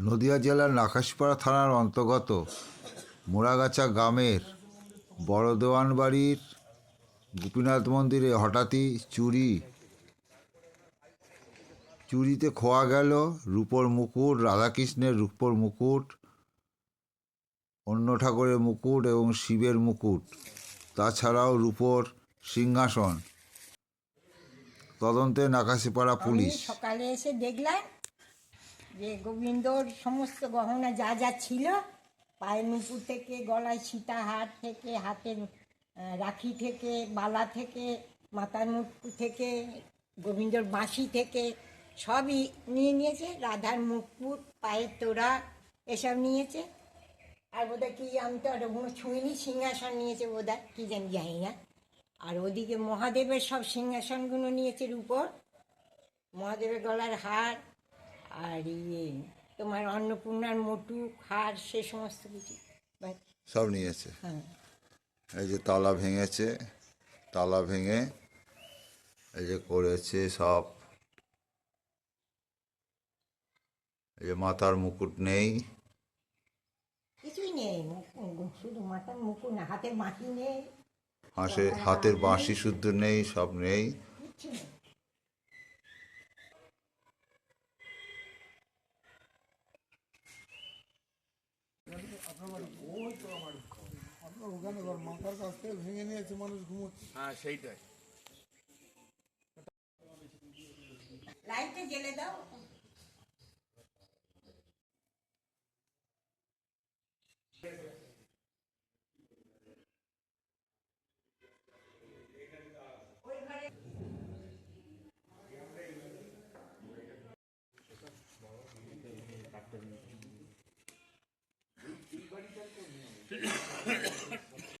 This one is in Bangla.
নদিয়া জেলার নাকাশপাড়া থানার অন্তর্গত মোড়াগাছা গ্রামের বড় দেওয়ান বাড়ির গোপীনাথ মন্দিরে হঠাৎই চুরি চুরিতে খোয়া গেল রূপোর মুকুট রাধাকৃষ্ণের রূপোর মুকুট অন্য ঠাকুরের মুকুট এবং শিবের মুকুট তাছাড়াও রূপোর সিংহাসন। তদন্তে নাকাশিপাড়া পুলিশ সকালে এসে দেখলাম যে গোবিন্দর সমস্ত গহনা যা যা ছিল, পায়ের নুপুর থেকে, গলায় সীতা হার থেকে, হাতের রাখি থেকে, বালা থেকে, মাথার মুকুট থেকে, গোবিন্দর বাঁশি থেকে, সবই নিয়ে নিয়েছে। রাধার মুকুট, পায়ের তোড়া এসব নিয়েছে। আর বোধহয় কি আমি তো, আর ওগুলো ছুঁইনি, সিংহাসন নিয়েছে বোধহয়, কী জানি জানি না। আর ওদিকে মহাদেবের সব সিংহাসনগুলো নিয়েছে উপর মহাদেবের গলার হার আর ইয়ে তোমার অন্নপূর্ণার মোটু হার সে সমস্ত কিছু। সব নিয়েছে। হ্যাঁ। এই যে তালা ভেঙেছে তালা ভেঙে এই যে করেছে সব। এই যে মাথার মুকুট নেই। কিছুই নেই শুধু মাথার মুকুট না হাতের মাটি নেই। হাঁসে হাতের বাঁশি শুদ্ধ নেই সব নেই। আপনার ওখানে মাথার কাছ থেকে ভেঙে নিয়েছে মানুষ ঘুমোচ্ছে হ্যাঁ সেইটাই লাইটটা জেলে